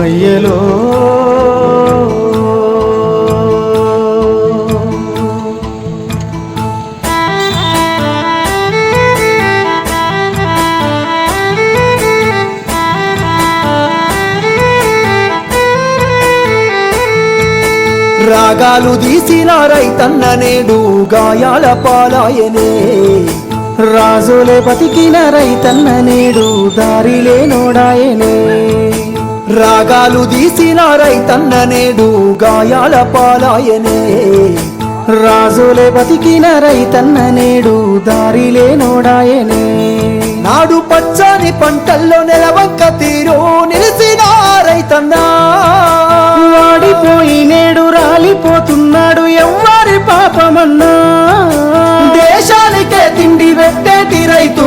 అయ్యలో. రాగాలు తీసిన రైతన్న నేడు గాయాల పాలాయనే. రాజులే బతికిన రైతన్న నేడు దారిలే నోడాయనే. రాగాలు తీసిన రైతన్న నేడు గాయాల పాలాయనే. రాజులే బతికిన రైతన్న నేడు దారిలే నోడాయనే నాడు పచ్చని పంటల్లో నెలవంక తీరు నిలిసిన రైతన్న. వాడిపోయి నేడు రాలిపోతున్నాడు ఎవ్వరి పాపమన్నా. దేశానికే తిండి పెట్టేటి రైతు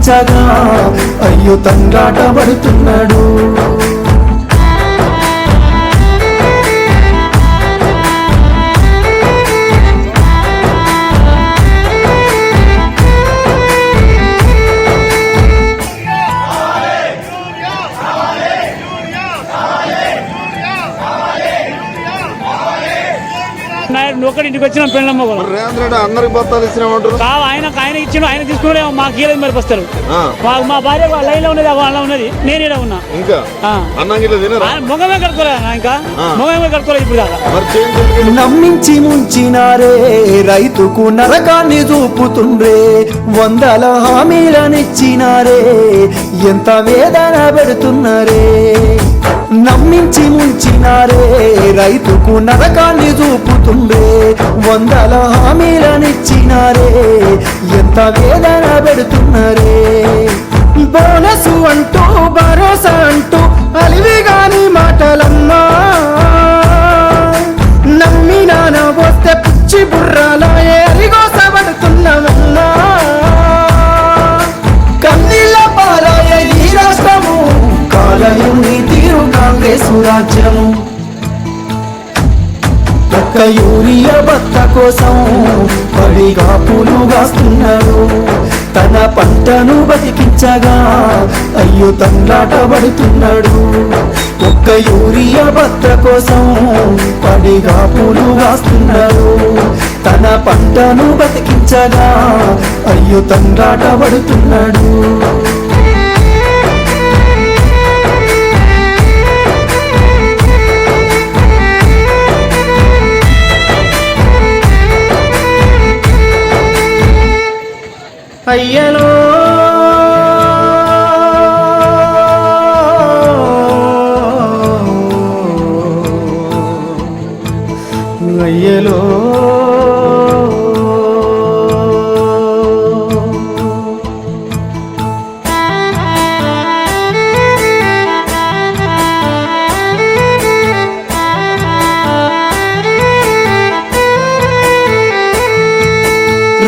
బతికించగా అయ్యో తండ్రాట పడుతున్నాడు. నాయుడు ఒక్కడి ఇంటికి వచ్చిన పెళ్ళమ్మ కూడా రేవంత్ రెడ్డి అందరికి బత్తాలు ఇచ్చినామంటారు? కావు ఆయన ఆయన ఇచ్చిన ఆయన తీసుకునే మాకు ఏలేదు మరి మా మా భార్య లైన్లో ఉన్నది వాళ్ళ ఉన్నది నేను ఇక్కడ ఉన్నా. ఇంకా? మొగమే అన్న ఇంకా. మొగమే కట్టుకోలేదు ఇప్పుడు దాకా? నమ్మించి ముంచినారే రైతుకు నరకాన్ని చూపుతుండ్రే వందల హామీలనిచ్చినారే ఎంత వేదన పెడుతున్నారే. నమ్మించి ముంచినారే రైతుకు నరకాన్ని చూపుతుండ్రే వందల హామీలనిచ్చినారే ఎంత వేదన పెడుతున్నారే. బోనసు అంటూ భరోసా అంటూ అలివిగాని మా ఒక్క యూరియా బత్త కోసం పడిగా పూలు కాస్తున్నారు తన పంటను బతికించగా అయ్యో తండ్రాట పడుతున్నాడు ఒక్క యూరియా బత్త కోసం పడిగా పూలు కాస్తున్నారు తన పంటను బతికించగా అయ్యో తండ్రాట పడుతున్నాడు ஐயனோ